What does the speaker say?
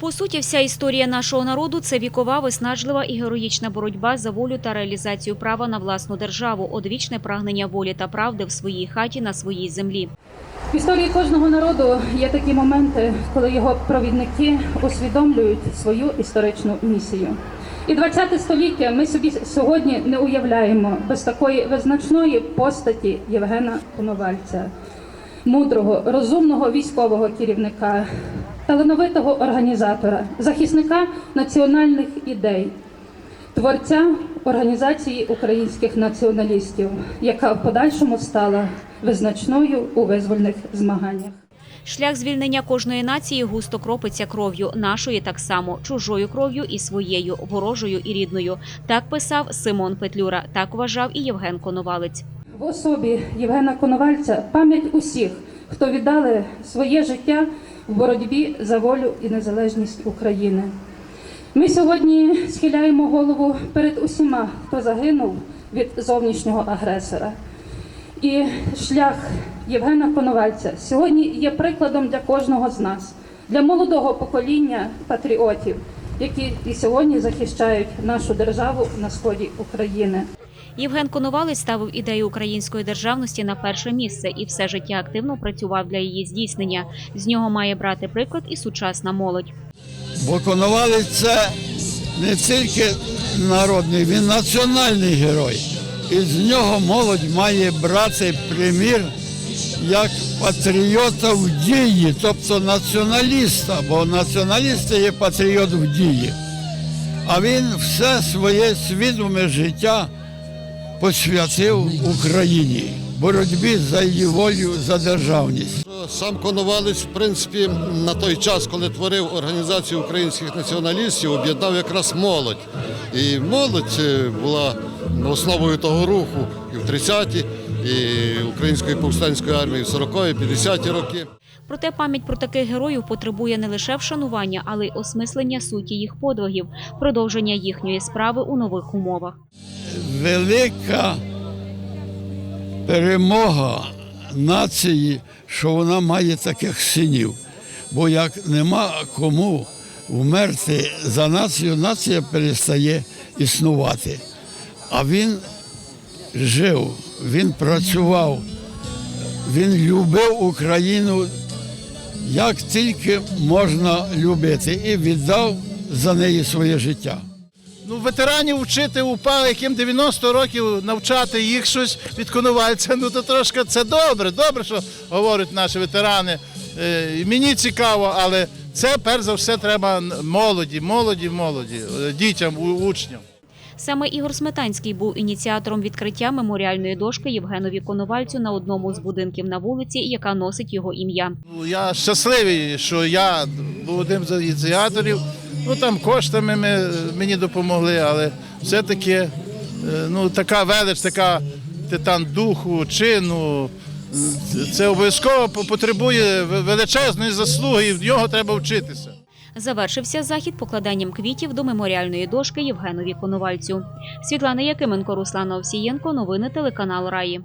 По суті, вся історія нашого народу це вікова, виснажлива і героїчна боротьба за волю та реалізацію права на власну державу, одвічне прагнення волі та правди в своїй хаті на своїй землі. В історії кожного народу є такі моменти, коли його провідники усвідомлюють свою історичну місію. І 20 століття ми собі сьогодні не уявляємо без такої визначної постаті Євгена Коновальця, мудрого, розумного військового керівника, талановитого організатора, захисника національних ідей, творця організації українських націоналістів, яка в подальшому стала визначною у визвольних змаганнях. Шлях звільнення кожної нації густо кропиться кров'ю, нашої так само, чужою кров'ю і своєю, ворожою і рідною. Так писав Симон Петлюра, так вважав і Євген Коновалець. В особі Євгена Коновальця пам'ять усіх, хто віддали своє життя в боротьбі за волю і незалежність України. Ми сьогодні схиляємо голову перед усіма, хто загинув від зовнішнього агресора. І шлях Євгена Коновальця сьогодні є прикладом для кожного з нас, для молодого покоління патріотів, які і сьогодні захищають нашу державу на сході України. Євген Коновалець ставив ідею української державності на перше місце і все життя активно працював для її здійснення. З нього має брати приклад і сучасна молодь. Бо Коновалець це не тільки народний, він національний герой. І з нього молодь має брати примір як патріота в дії, тобто націоналіста, бо націоналіст є патріот в дії. А він все своє свідоме життя посвятив Україні, боротьбі за її волю, за державність. Сам Коновалець, в принципі, на той час, коли творив організацію українських націоналістів, об'єднав якраз молодь. І молодь е, була основою того руху і в 30-ті, і Української повстанської армії в 40-ті, 50-ті роки. Проте пам'ять про таких героїв потребує не лише вшанування, але й осмислення суті їх подвигів, продовження їхньої справи у нових умовах. Велика перемога нації, що вона має таких синів. Бо як нема кому вмерти за націю, нація перестає існувати. А він жив, він працював, він любив Україну як тільки можна любити, і віддав за неї своє життя. Ну, ветеранів вчити УПА, яким 90 років навчати їх щось від Коновальця, ну то трошки це добре, добре, що говорять наші ветерани. Е, і мені цікаво, але це перш за все треба молоді, молоді, молоді, е, дітям, учням. Саме Ігор Сметанський був ініціатором відкриття меморіальної дошки Євгенові Коновальцю на одному з будинків на вулиці, яка носить його ім'я. Ну, Я щасливий, що я був одним з ініціаторів. Ну там коштами ми, мені допомогли, але все-таки е, ну, така велич, така титан духу, чину. Це обов'язково потребує величезної заслуги, і в нього треба вчитися. Завершився захід покладанням квітів до меморіальної дошки Євгенові Коновальцю. Світлана Якименко, Руслана Овсієнко. Новини телеканал Раї.